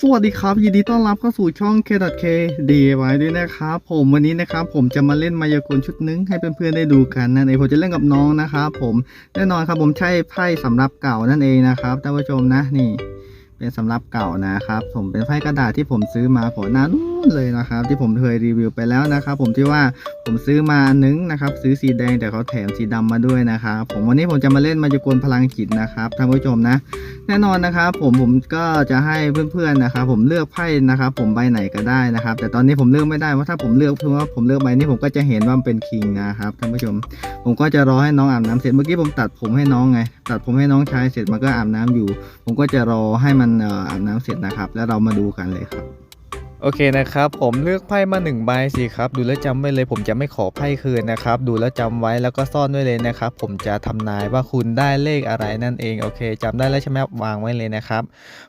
สวัสดีครับ ยินดีต้อนรับเข้าสู่ช่อง K.K DIY ด้วยนะครับ ผมวันนี้นะครับผมจะมาเล่นมายากลชุดนึงให้เพื่อนๆได้ดูกันนั่นเองผมจะเล่นกับน้องนะครับผมแน่นอนครับผมใช้ไพ่สำรับเก่านั่นเองนะครับท่านผู้ชมนะนี่ เป็นสำรับเก่านะครับ ผมเป็นไพ่กระดาษที่ผมซื้อมาก่อนหน้านู้นเลยนะครับ ที่ผมเคยรีวิวไปแล้วนะครับ ผมที่ว่าผมซื้อมาอันนึงนะครับ ซื้อสีแดงแต่เขาแถมสีดำมาด้วยนะครับ ผมวันนี้ผมจะมาเล่นมายากลพลังจิตนะครับท่านผู้ชมนะ แน่นอนนะครับ ผมผมก็จะให้เพื่อนๆนะครับ ผมเลือกไพ่นะครับ ผมใบไหนก็ได้นะครับ แต่ตอนนี้ผมเลือกไม่ได้ว่าถ้าผมเลือกเพราะว่าผมเลือกใบนี้ผมก็จะเห็นว่ามันเป็นคิงนะครับท่านผู้ชม ผมก็จะรอให้น้องอาบน้ำเสร็จเมื่อกี้ผมตัดผมให้น้องไงตัดผมให้น้องชายเสร็จมันก็อาบน้ำอยู่ ผมก็จะรอให้มันเอ่อาบน้ำเสร็จนะครับ แล้วเรามาดูกันเลยครับ โอเคนะครับ ผมเลือกไพ่มาหนึ่งใบสิครับ ดูแลวจำไว้เลย ผมจะไม่ขอไพ่คืนนะครับ ดูแลวจำไว้แล้วก็ซ่อนไว้เลยนะครับ ผมจะทำนายว่าคุณได้เลขอะไรนั่นเองโอเคจำได้แล้วใช่ไหมวางไว้เลยนะครับ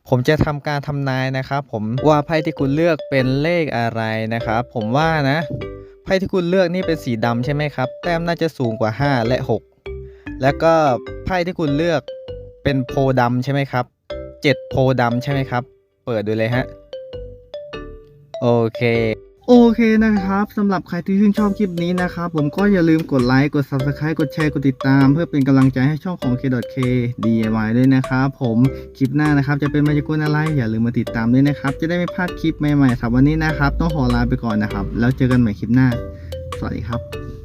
ผมจะทำการทำนายนะครับ ผมว่าไพ่ที่คุณเลือกเป็นเลขอะไรนะครับ ผมว่านะไพ่ที่คุณเลือกนี่เป็นสีดำใช่ไหมครับ แต้มน่าจะสูงกว่า 5 และ 6 แล้วก็ไพ่ที่คุณเลือกเป็นโพธิ์ดำใช่ไหมครับ 7 โพดำใช่ไหมครับ เปิดดูเลยฮะ โอเค โอเคนะครับสำหรับใครที่ชื่นชอบคลิปนี้นะครับ ผมก็อย่าลืมกดไลค์ กด Subscribe กดแชร์ กดติดตาม เพื่อเป็นกำลังใจให้ช่องของ K.K DIY ด้วยนะครับผมคลิปหน้านะครับ จะเป็นมายากลอะไร อย่าลืมมาติดตามด้วยนะครับ จะได้ไม่พลาดคลิปใหม่ๆครับวันนี้นะครับ ต้องขอลาไปก่อนนะครับ แล้วเจอกันใหม่คลิปหน้า สวัสดีครับ